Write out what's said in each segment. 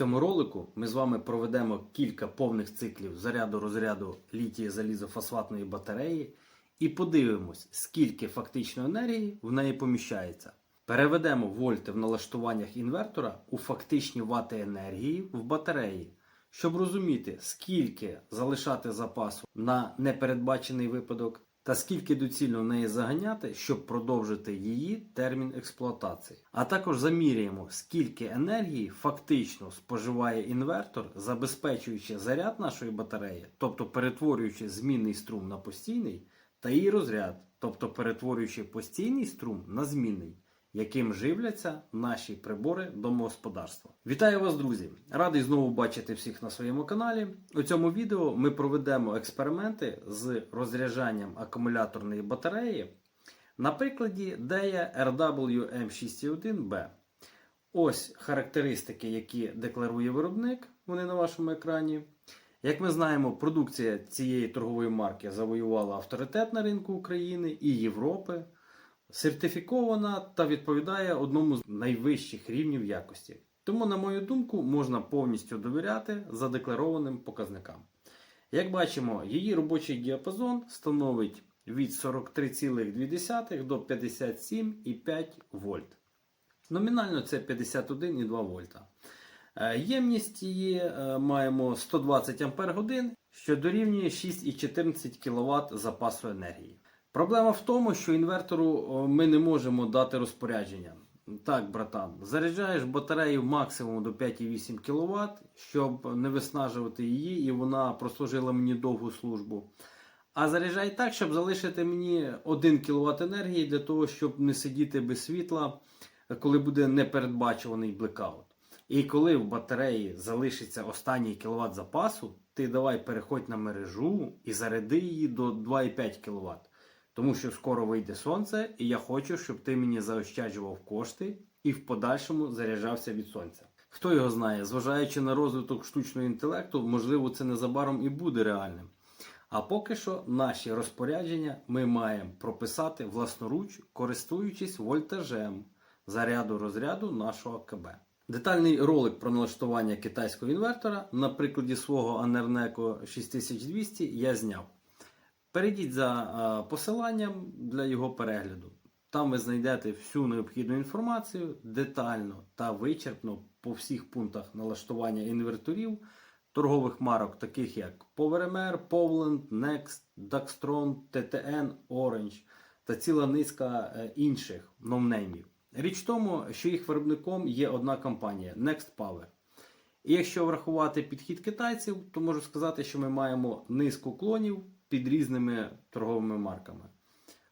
цьому ролику ми з вами проведемо кілька повних циклів заряду розряду літії залізофосфатної батареї і подивимось, скільки фактично енергії в неї поміщається. Переведемо вольти в налаштуваннях інвертора у фактичні вати енергії в батареї, щоб розуміти, скільки залишати запасу на непередбачений випадок, та скільки доцільно неї заганяти, щоб продовжити її термін експлуатації. А також заміряємо, скільки енергії фактично споживає інвертор, забезпечуючи заряд нашої батареї, тобто перетворюючи змінний струм на постійний, та її розряд, тобто перетворюючи постійний струм на змінний яким живляться наші прибори домогосподарства. Вітаю вас, друзі! Радий знову бачити всіх на своєму каналі. У цьому відео ми проведемо експерименти з розряджанням акумуляторної батареї на прикладі DEA RWM61B. Ось характеристики, які декларує виробник, вони на вашому екрані. Як ми знаємо, продукція цієї торгової марки завоювала авторитет на ринку України і Європи сертифікована та відповідає одному з найвищих рівнів якості. Тому, на мою думку, можна повністю довіряти задекларованим показникам. Як бачимо, її робочий діапазон становить від 43,2 до 57,5 вольт. Номінально це 51,2 вольта. Е, Ємність її е, маємо 120 Ах, що дорівнює 6,14 кВт запасу енергії. Проблема в тому, що інвертору ми не можемо дати розпорядження. Так, братан, заряджаєш батарею максимум до 5,8 кВт, щоб не виснажувати її, і вона прослужила мені довгу службу. А заряджай так, щоб залишити мені 1 кВт енергії для того, щоб не сидіти без світла, коли буде непередбачуваний блекаут. І коли в батареї залишиться останній кВт запасу, ти давай переходь на мережу і заряди її до 2,5 кВт. Тому що скоро вийде сонце, і я хочу, щоб ти мені заощаджував кошти і в подальшому заряджався від сонця. Хто його знає, зважаючи на розвиток штучного інтелекту, можливо, це незабаром і буде реальним. А поки що наші розпорядження ми маємо прописати власноруч, користуючись вольтажем заряду розряду нашого КБ. Детальний ролик про налаштування китайського інвертора на прикладі свого Anerneco 6200 я зняв. Перейдіть за посиланням для його перегляду. Там ви знайдете всю необхідну інформацію детально та вичерпно по всіх пунктах налаштування інверторів торгових марок, таких як PowerMR, Powland, Next, Daxtron, TTN, Orange та ціла низка е, інших новнеймів. Річ в тому, що їх виробником є одна компанія Next Power. І якщо врахувати підхід китайців, то можу сказати, що ми маємо низку клонів під різними торговими марками.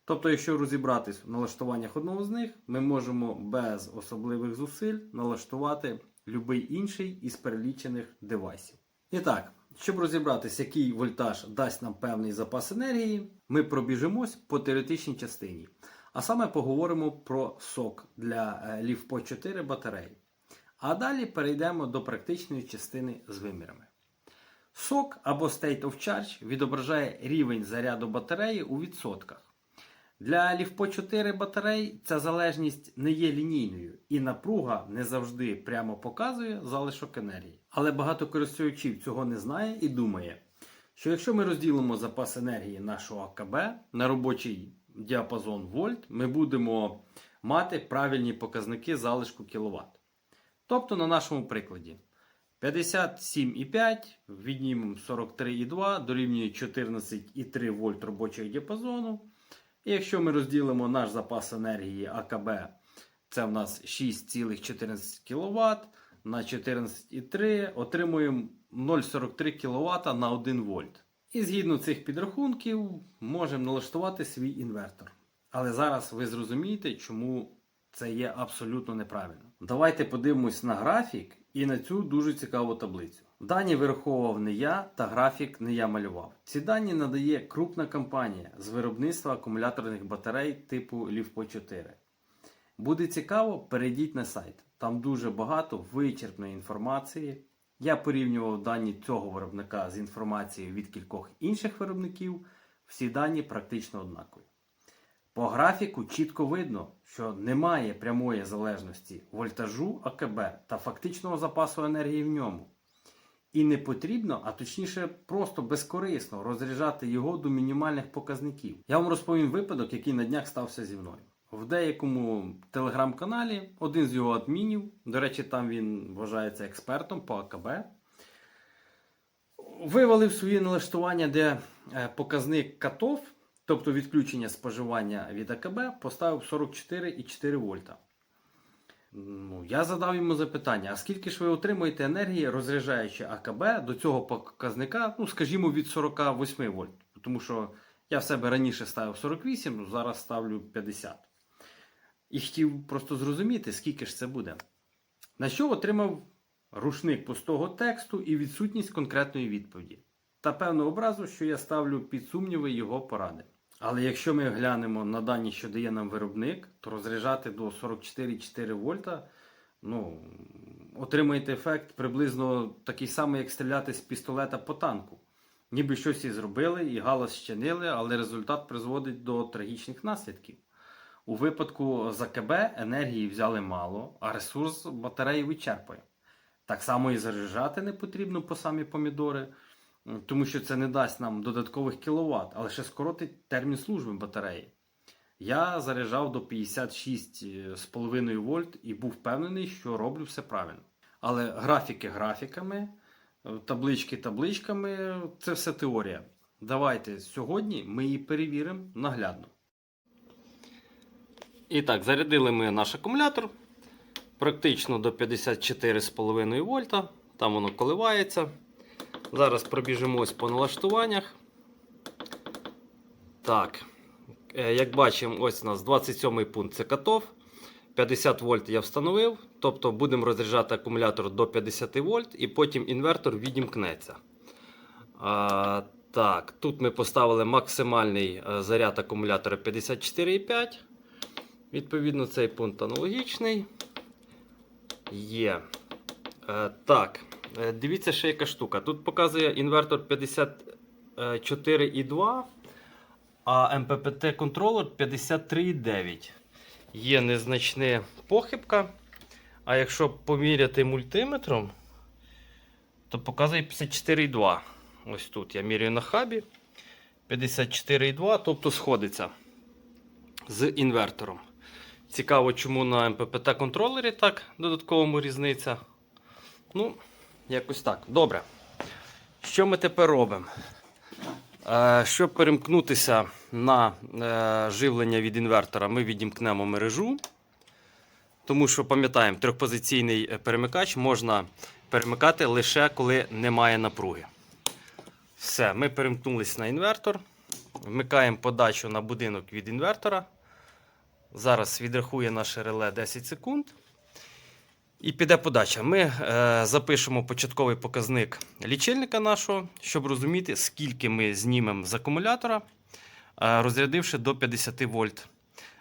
Тобто, якщо розібратись в налаштуваннях одного з них, ми можемо без особливих зусиль налаштувати будь-який інший із перелічених девайсів. І так, щоб розібратись, який вольтаж дасть нам певний запас енергії, ми пробіжимось по теоретичній частині. А саме поговоримо про сок для LiFPO 4 батарей. А далі перейдемо до практичної частини з вимірами. Сок або State of Charge відображає рівень заряду батареї у відсотках. Для LiFPO 4 батарей ця залежність не є лінійною і напруга не завжди прямо показує залишок енергії. Але багато користувачів цього не знає і думає, що якщо ми розділимо запас енергії нашого АКБ на робочий діапазон вольт, ми будемо мати правильні показники залишку кВт. Тобто, на нашому прикладі. 57,5 віднімемо 43,2 дорівнює 14,3 вольт робочого діапазону. І якщо ми розділимо наш запас енергії АКБ, це в нас 6,14 кВт на 14,3 отримуємо 0,43 кВт на 1 вольт. І згідно цих підрахунків можемо налаштувати свій інвертор. Але зараз ви зрозумієте, чому це є абсолютно неправильно. Давайте подивимось на графік і на цю дуже цікаву таблицю. Дані вираховував не я, та графік не я малював. Ці дані надає крупна компанія з виробництва акумуляторних батарей типу LiFPO 4. Буде цікаво, перейдіть на сайт. Там дуже багато вичерпної інформації. Я порівнював дані цього виробника з інформацією від кількох інших виробників. Всі дані практично однакові. По графіку чітко видно, що немає прямої залежності вольтажу АКБ та фактичного запасу енергії в ньому. І не потрібно, а точніше, просто безкорисно розряджати його до мінімальних показників. Я вам розповім випадок, який на днях стався зі мною. В деякому телеграм-каналі один з його адмінів, до речі, там він вважається експертом по АКБ, вивалив свої налаштування, де е, показник катов, тобто відключення споживання від АКБ, поставив 44,4 вольта. Ну, я задав йому запитання: а скільки ж ви отримуєте енергії, розряджаючи АКБ до цього показника, ну, скажімо, від 48 вольт. Тому що я в себе раніше ставив 48, ну, зараз ставлю 50. І хотів просто зрозуміти, скільки ж це буде. На що отримав рушник пустого тексту і відсутність конкретної відповіді. Та певну образу, що я ставлю під сумніви його поради. Але якщо ми глянемо на дані, що дає нам виробник, то розряджати до 44,4 вольта, ну, отримаєте ефект приблизно такий самий, як стріляти з пістолета по танку. Ніби щось і зробили, і галас щинили, але результат призводить до трагічних наслідків. У випадку з АКБ енергії взяли мало, а ресурс батареї вичерпує. Так само і заряджати не потрібно по самі помідори, тому що це не дасть нам додаткових кіловат, а лише скоротить термін служби батареї. Я заряджав до 56,5 вольт і був впевнений, що роблю все правильно. Але графіки графіками, таблички табличками це все теорія. Давайте сьогодні ми її перевіримо наглядно. І так, зарядили ми наш акумулятор практично до 54,5 вольта. Там воно коливається. Зараз пробіжимось по налаштуваннях. Так, е, як бачимо, ось у нас 27 пункт це катов. 50 вольт я встановив. Тобто будемо розряджати акумулятор до 50 вольт і потім інвертор відімкнеться. А, так, тут ми поставили максимальний е, заряд акумулятора 54,5. Відповідно, цей пункт аналогічний. Є. Е, так, дивіться ще яка штука. Тут показує інвертор 54,2, а МППТ контролер 53,9. Є незначна похибка. А якщо поміряти мультиметром, то показує 54,2. Ось тут я міряю на хабі. 54,2, тобто сходиться з інвертором. Цікаво, чому на МППТ контролері так додатковому різниця. Ну, якось так. Добре. Що ми тепер робимо? Е, щоб перемкнутися на е, живлення від інвертора, ми відімкнемо мережу. Тому що, пам'ятаємо, трьохпозиційний е, перемикач можна перемикати лише коли немає напруги. Все, ми перемкнулися на інвертор. Вмикаємо подачу на будинок від інвертора. Зараз відрахує наше реле 10 секунд. І піде подача. Ми е, запишемо початковий показник лічильника нашого, щоб розуміти, скільки ми знімемо з акумулятора, е, розрядивши до 50 вольт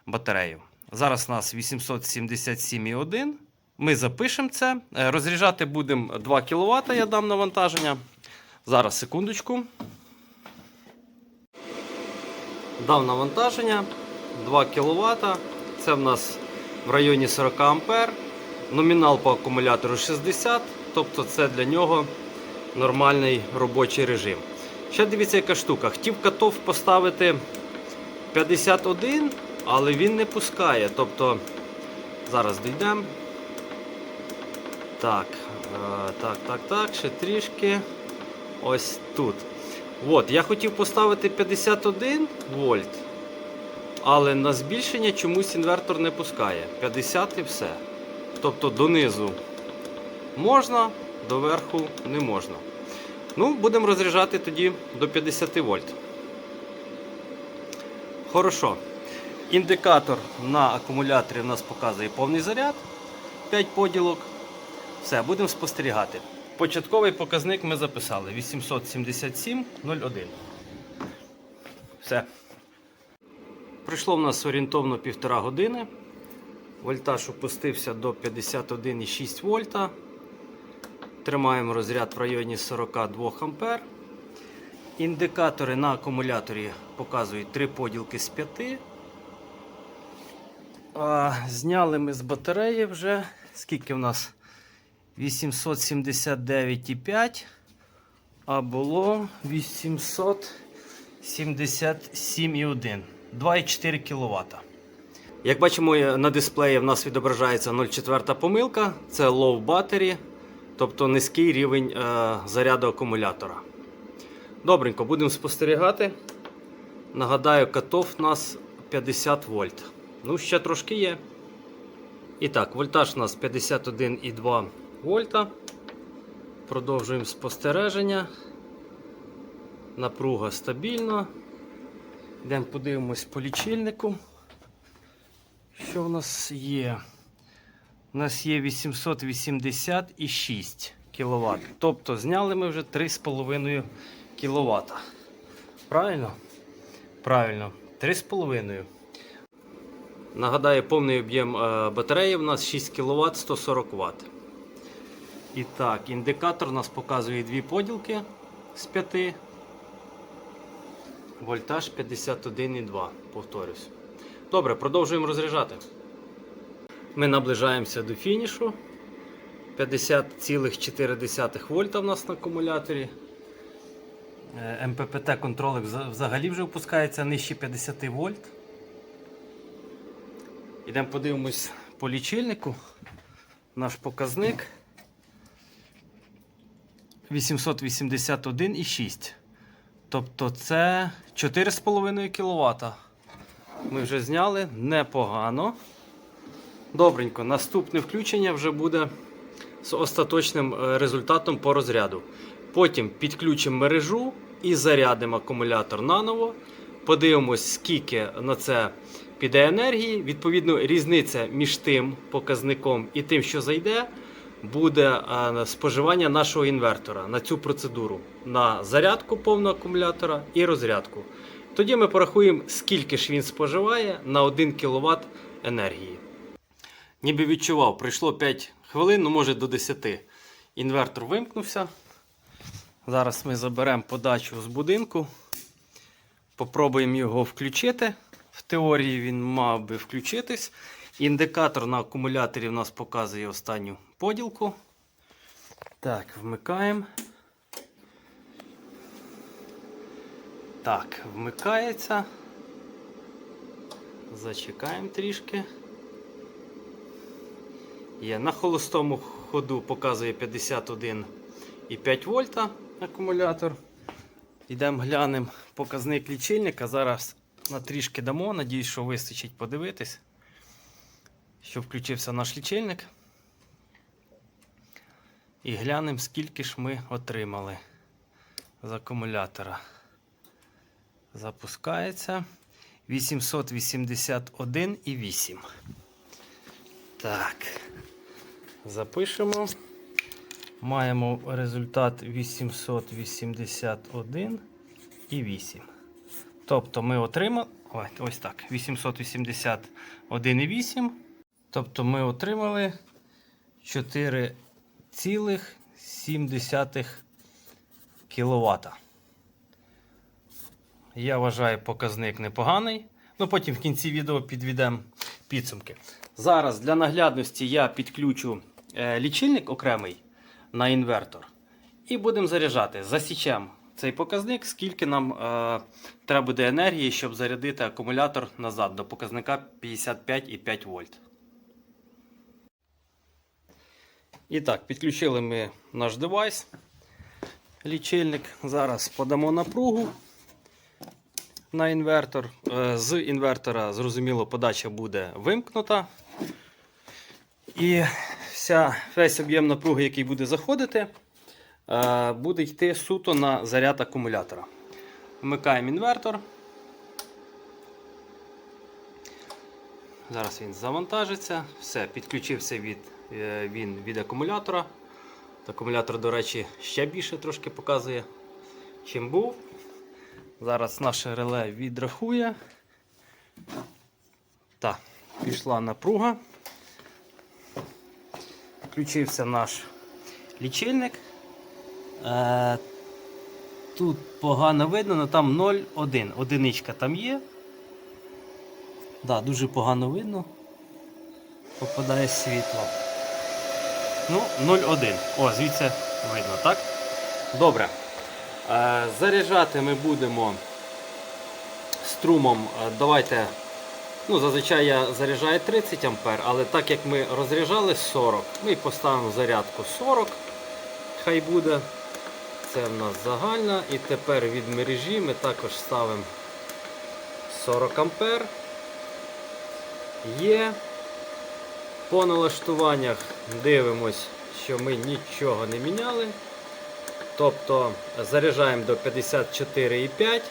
батарею. Зараз у нас 877,1. Ми запишемо це. Е, розряджати будемо 2 кВт, я дам навантаження. Зараз секундочку. Дав навантаження 2 кВт. Це в нас в районі 40 А. Номінал по акумулятору 60, тобто це для нього нормальний робочий режим. Ще дивіться, яка штука. Хотів катов поставити 51, але він не пускає. Тобто, зараз дійдемо. Так, е, так, так, так, ще трішки. Ось тут. От, я хотів поставити 51 вольт, але на збільшення чомусь інвертор не пускає. 50 і все. Тобто донизу можна, доверху не можна. Ну, будемо розряджати тоді до 50 вольт. Хорошо. Індикатор на акумуляторі у нас показує повний заряд. 5 поділок. Все, будемо спостерігати. Початковий показник ми записали 877,01. Все. Пройшло в нас орієнтовно півтора години. Вольтаж опустився до 51,6 вольта. Тримаємо розряд в районі 42 А. Індикатори на акумуляторі показують 3 поділки з 5. А, зняли ми з батареї вже. Скільки в нас? 879,5. А було 877,1. 2,4 кВт. Як бачимо, на дисплеї в нас відображається 0,4 помилка. Це low battery, тобто низький рівень е, заряду акумулятора. Добренько, будемо спостерігати. Нагадаю, катов у нас 50 вольт. Ну, ще трошки є. І так, вольтаж у нас 51,2 вольта. Продовжуємо спостереження. Напруга стабільна. Йдемо подивимось по лічильнику. Що в нас є? У нас є 886 кВт. Тобто зняли ми вже 3,5 кВт. Правильно? Правильно, 3,5. Нагадаю, повний об'єм е, батареї у нас 6 кВт 140 Вт. І так, індикатор у нас показує дві поділки з 5. Вольтаж 51,2. Повторюсь. Добре, продовжуємо розряджати. Ми наближаємося до фінішу. 50,4 вольта в нас на акумуляторі. Е, МППТ контролер вза- взагалі вже опускається нижче 50 вольт. Ідемо подивимось по лічильнику. Наш показник 881,6. Тобто це 4,5 кВт. Ми вже зняли непогано. Добренько, наступне включення вже буде з остаточним е, результатом по розряду. Потім підключимо мережу і зарядимо акумулятор наново. Подивимось, скільки на це піде енергії. Відповідно, різниця між тим показником і тим, що зайде, буде е, споживання нашого інвертора на цю процедуру на зарядку повного акумулятора і розрядку. Тоді ми порахуємо, скільки ж він споживає на 1 кВт енергії. Ніби відчував, пройшло 5 хвилин, ну може до 10. Інвертор вимкнувся. Зараз ми заберемо подачу з будинку. Попробуємо його включити. В теорії він мав би включитись. Індикатор на акумуляторі у нас показує останню поділку. Так, вмикаємо. Так, вмикається. Зачекаємо трішки. Є на холостому ходу показує 51,5 вольта акумулятор. Йдемо глянемо показник лічильника. Зараз на трішки дамо. Надіюсь, що вистачить подивитись, що включився наш лічильник. І глянемо, скільки ж ми отримали з акумулятора. Запускається 881,8. Так. Запишемо. Маємо результат 881,8. Тобто ми отримали. Ось так. 881,8. Тобто ми отримали 4,7 кВт. Я вважаю показник непоганий. Ну потім в кінці відео підведемо підсумки. Зараз для наглядності я підключу е, лічильник окремий на інвертор. І будемо заряджати. Засічемо цей показник, скільки нам е, треба буде енергії, щоб зарядити акумулятор назад до показника 55,5 вольт. І так, підключили ми наш девайс. Лічильник. Зараз подамо напругу на інвертор. Е, З інвертора, зрозуміло, подача буде вимкнута. І вся, весь об'єм напруги, який буде заходити, е, буде йти суто на заряд акумулятора. Вмикаємо інвертор. Зараз він завантажиться. Все, підключився від, е, він від акумулятора. Акумулятор, до речі, ще більше трошки показує, чим був. Зараз наше реле відрахує. Так, пішла напруга. Включився наш лічильник. Е, тут погано видно, але там 0,1. Одиничка там є. Да, дуже погано видно. попадає світло. Ну, 0,1. О, звідси видно, так? Добре. Е, заряджати ми будемо струмом. е, Давайте. Ну, зазвичай я заряджаю 30 А, але так як ми розряджали 40, ми поставимо зарядку 40. Хай буде. Це в нас загальна. І тепер від мережі ми також ставимо 40 А. Є. По налаштуваннях дивимось, що ми нічого не міняли. Тобто заряджаємо до 54,5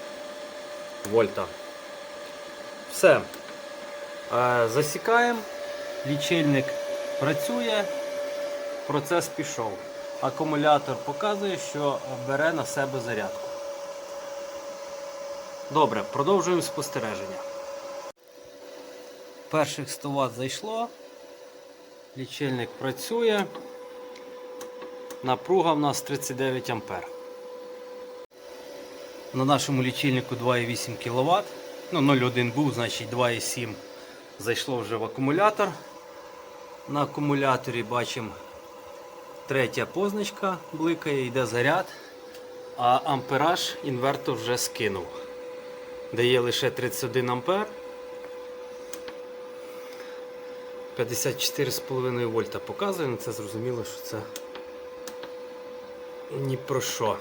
вольта. Все. Е, Засікаємо. Лічильник працює. Процес пішов. Акумулятор показує, що бере на себе зарядку. Добре, продовжуємо спостереження. Перших 100 Вт зайшло. Лічильник працює. Напруга в нас 39 А. На нашому лічильнику 2,8 кВт. Ну, 0,1 був, значить 2,7 зайшло вже в акумулятор. На акумуляторі бачимо третя позначка бликає, йде заряд, а ампераж інвертор вже скинув. Дає лише 31 ампер. 54,5 вольта показує, ну це зрозуміло, що це ні про що.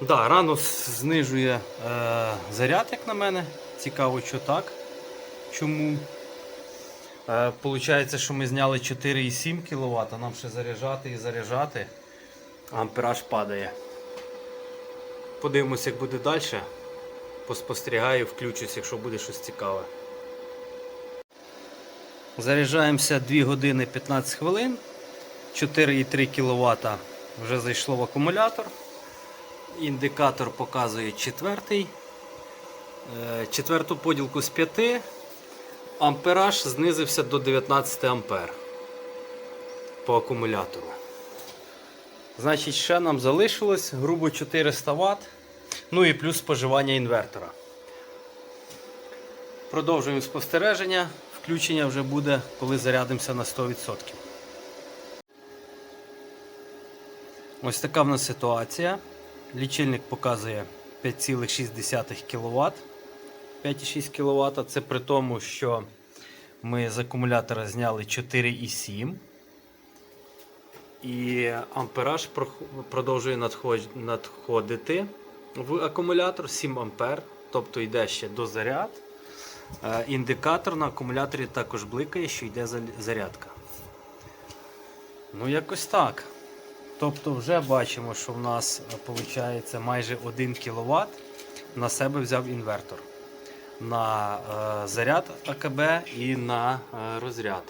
Да, рано знижує е, заряд, як на мене. Цікаво, що так. Чому? Е, Получається, що ми зняли 4,7 кВт, а нам ще заряджати і заряджати. Ампераж падає. Подивимося, як буде далі. Поспостерігаю, включусь, якщо буде щось цікаве. Заряджаємося 2 години 15 хвилин. 4,3 кВт вже зайшло в акумулятор. Індикатор показує четвертий. Е, Четверту поділку з 5. Ампераж знизився до 19 ампер по акумулятору. Значить, ще нам залишилось грубо 400 Вт. Ну і плюс споживання інвертора. Продовжуємо спостереження. Включення вже буде, коли зарядимося на 100%. Ось така в нас ситуація. Лічильник показує 5,6 кВт. 5,6 кВт. Це при тому, що ми з акумулятора зняли 4,7. І ампераж продовжує надходити в акумулятор 7 ампер, тобто йде ще до заряд. Е, Індикатор на акумуляторі також бликає, що йде зарядка. Ну, якось так. Тобто вже бачимо, що в нас виходить майже 1 кВт на себе взяв інвертор. На е, заряд АКБ і на е, розряд.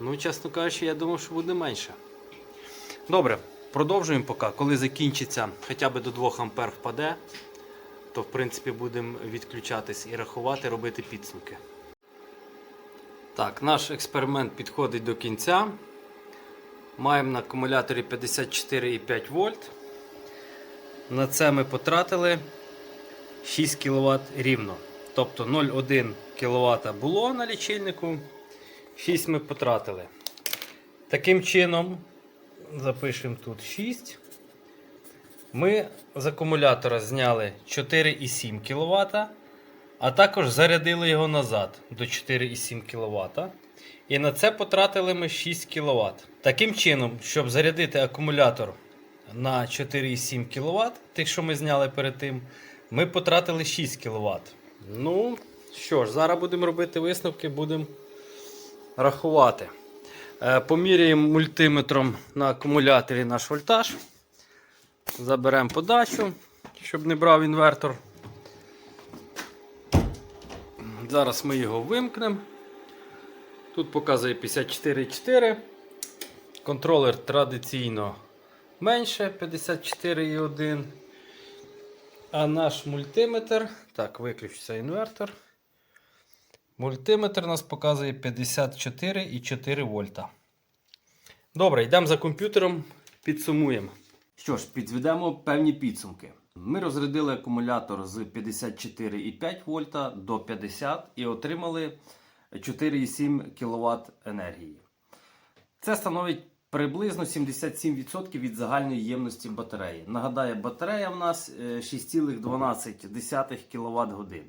Ну, чесно кажучи, я думав, що буде менше. Добре, продовжуємо поки. Коли закінчиться хоча б до 2 А впаде, то в принципі будемо відключатись і рахувати, робити підсумки. Так, наш експеримент підходить до кінця. Маємо на акумуляторі 54,5 вольт. На це ми потратили 6 кВт рівно. Тобто 0,1 кВт було на лічильнику, 6 ми потратили. Таким чином, запишемо тут 6. Ми з акумулятора зняли 4,7 кВт, а також зарядили його назад до 4,7 кВт. І на це потратили ми 6 кВт. Таким чином, щоб зарядити акумулятор на 4,7 кВт, тих, що ми зняли перед тим, ми потратили 6 кВт. Ну, що ж, зараз будемо робити висновки, будемо рахувати. Е, Поміряємо мультиметром на акумуляторі наш вольтаж. Заберемо подачу, щоб не брав інвертор. Зараз ми його вимкнемо. Тут показує 54,4. Контролер традиційно менше 54,1. А наш мультиметр. Так, виключиться інвертор. Мультиметр нас показує 54,4 вольта. Добре, йдемо за комп'ютером, підсумуємо. Що ж, підведемо певні підсумки. Ми розрядили акумулятор з 54,5 вольта до 50 і отримали 4,7 кВт енергії. Це становить приблизно 77% від загальної ємності батареї. Нагадаю, батарея в нас е, 6,12 кВт годин.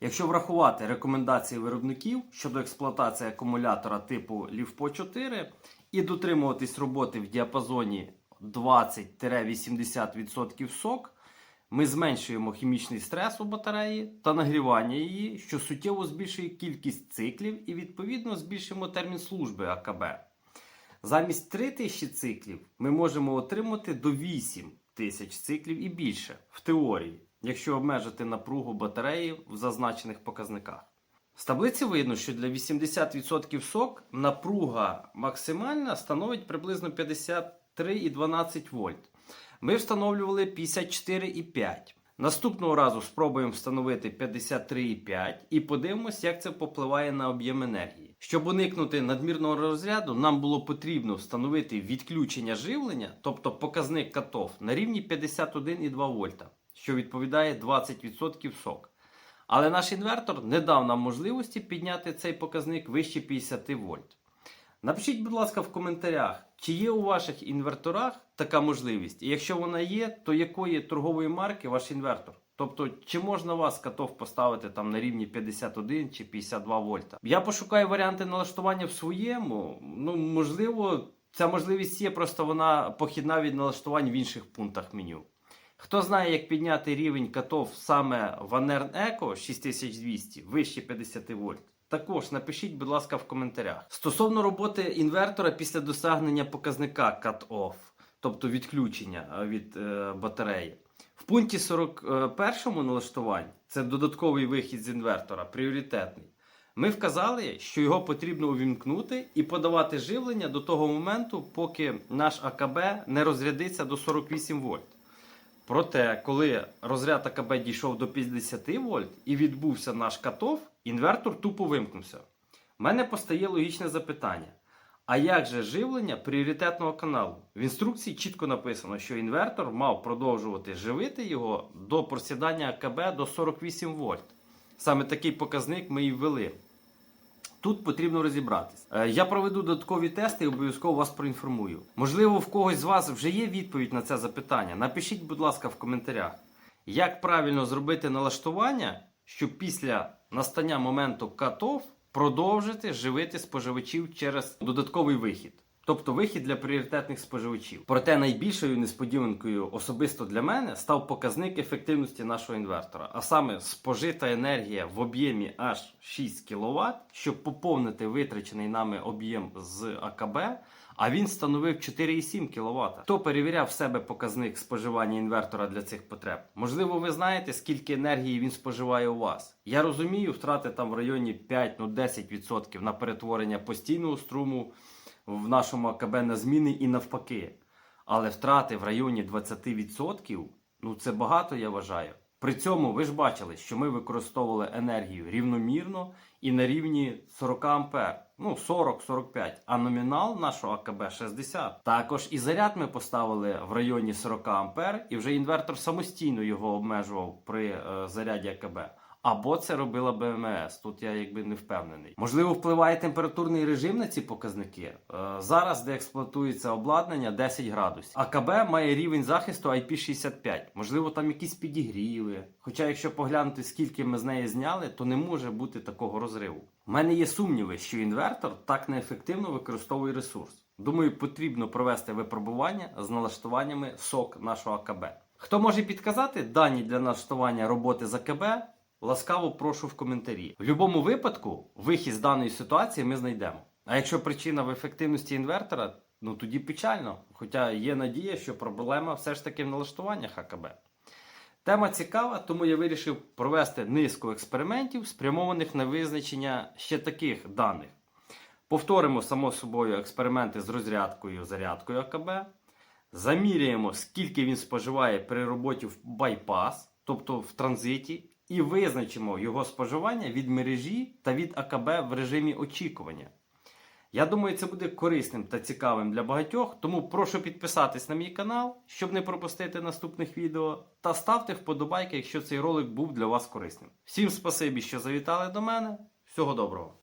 Якщо врахувати рекомендації виробників щодо експлуатації акумулятора типу LiFePO 4 і дотримуватись роботи в діапазоні 20-80% сок, ми зменшуємо хімічний стрес у батареї та нагрівання її, що суттєво збільшує кількість циклів і відповідно збільшуємо термін служби АКБ. Замість 3000 циклів ми можемо отримати до 8000 циклів і більше в теорії, якщо обмежити напругу батареї в зазначених показниках. З таблиці видно, що для 80% сок напруга максимальна становить приблизно 53,12 вольт. Ми встановлювали 54,5. Наступного разу спробуємо встановити 53,5 і подивимося, як це попливає на об'єм енергії. Щоб уникнути надмірного розряду, нам було потрібно встановити відключення живлення, тобто показник катов, на рівні 51,2 вольта, що відповідає 20% сок. Але наш інвертор не дав нам можливості підняти цей показник вище 50 вольт. Напишіть, будь ласка, в коментарях, чи є у ваших інверторах така можливість, і якщо вона є, то якої торгової марки ваш інвертор? Тобто, чи можна вас катов поставити там на рівні 51 чи 52 вольта? Я пошукаю варіанти налаштування в своєму. Ну, можливо, ця можливість є, просто вона похідна від налаштувань в інших пунктах меню. Хто знає, як підняти рівень катов саме в Anern Eco 6200 вище 50 вольт? Також напишіть, будь ласка, в коментарях. Стосовно роботи інвертора після досягнення показника cut-off, тобто відключення е, від е, батареї. В пункті 41 налаштувань, це додатковий вихід з інвертора, пріоритетний. Ми вказали, що його потрібно увімкнути і подавати живлення до того моменту, поки наш АКБ не розрядиться до 48 вольт. Проте, коли розряд АКБ дійшов до 50 вольт і відбувся наш катов, інвертор тупо вимкнувся. У мене постає логічне запитання: а як же живлення пріоритетного каналу? В інструкції чітко написано, що інвертор мав продовжувати живити його до просідання АКБ до 48 вольт. Саме такий показник ми і ввели. Тут потрібно розібратись. Е, Я проведу додаткові тести і обов'язково вас проінформую. Можливо, в когось з вас вже є відповідь на це запитання. Напишіть, будь ласка, в коментарях, як правильно зробити налаштування, щоб після настання моменту cut-off продовжити живити споживачів через додатковий вихід. Тобто вихід для пріоритетних споживачів. Проте найбільшою несподіванкою особисто для мене став показник ефективності нашого інвертора, а саме спожита енергія в об'ємі аж 6 кВт, щоб поповнити витрачений нами об'єм з АКБ. А він становив 4,7 кВт. Хто перевіряв себе показник споживання інвертора для цих потреб? Можливо, ви знаєте, скільки енергії він споживає у вас. Я розумію, втрати там в районі 5-10% на перетворення постійного струму в нашому АКБ на зміни і навпаки. Але втрати в районі 20% ну це багато, я вважаю. При цьому ви ж бачили, що ми використовували енергію рівномірно і на рівні 40 ампер. Ну, 40-45, а номінал нашого АКБ 60. Також і заряд ми поставили в районі 40 ампер, і вже інвертор самостійно його обмежував при е, заряді АКБ. Або це робила БМС. Тут я якби не впевнений. Можливо, впливає температурний режим на ці показники. Е, зараз, де експлуатується обладнання, 10 градусів. АКБ має рівень захисту IP65. Можливо, там якісь підігріви. Хоча, якщо поглянути, скільки ми з неї зняли, то не може бути такого розриву. У мене є сумніви, що інвертор так неефективно використовує ресурс. Думаю, потрібно провести випробування з налаштуваннями сок нашого АКБ. Хто може підказати дані для налаштування роботи з АКБ? Ласкаво прошу в коментарі. В будь-якому випадку вихід з даної ситуації ми знайдемо. А якщо причина в ефективності інвертора, ну тоді печально. Хоча є надія, що проблема все ж таки в налаштуваннях АКБ. Тема цікава, тому я вирішив провести низку експериментів, спрямованих на визначення ще таких даних. Повторимо, само собою, експерименти з розрядкою зарядкою АКБ. Заміряємо, скільки він споживає при роботі в байпас, тобто в транзиті, і визначимо його споживання від мережі та від АКБ в режимі очікування. Я думаю, це буде корисним та цікавим для багатьох, тому прошу підписатись на мій канал, щоб не пропустити наступних відео, та ставте вподобайки, якщо цей ролик був для вас корисним. Всім спасибі, що завітали до мене. Всього доброго!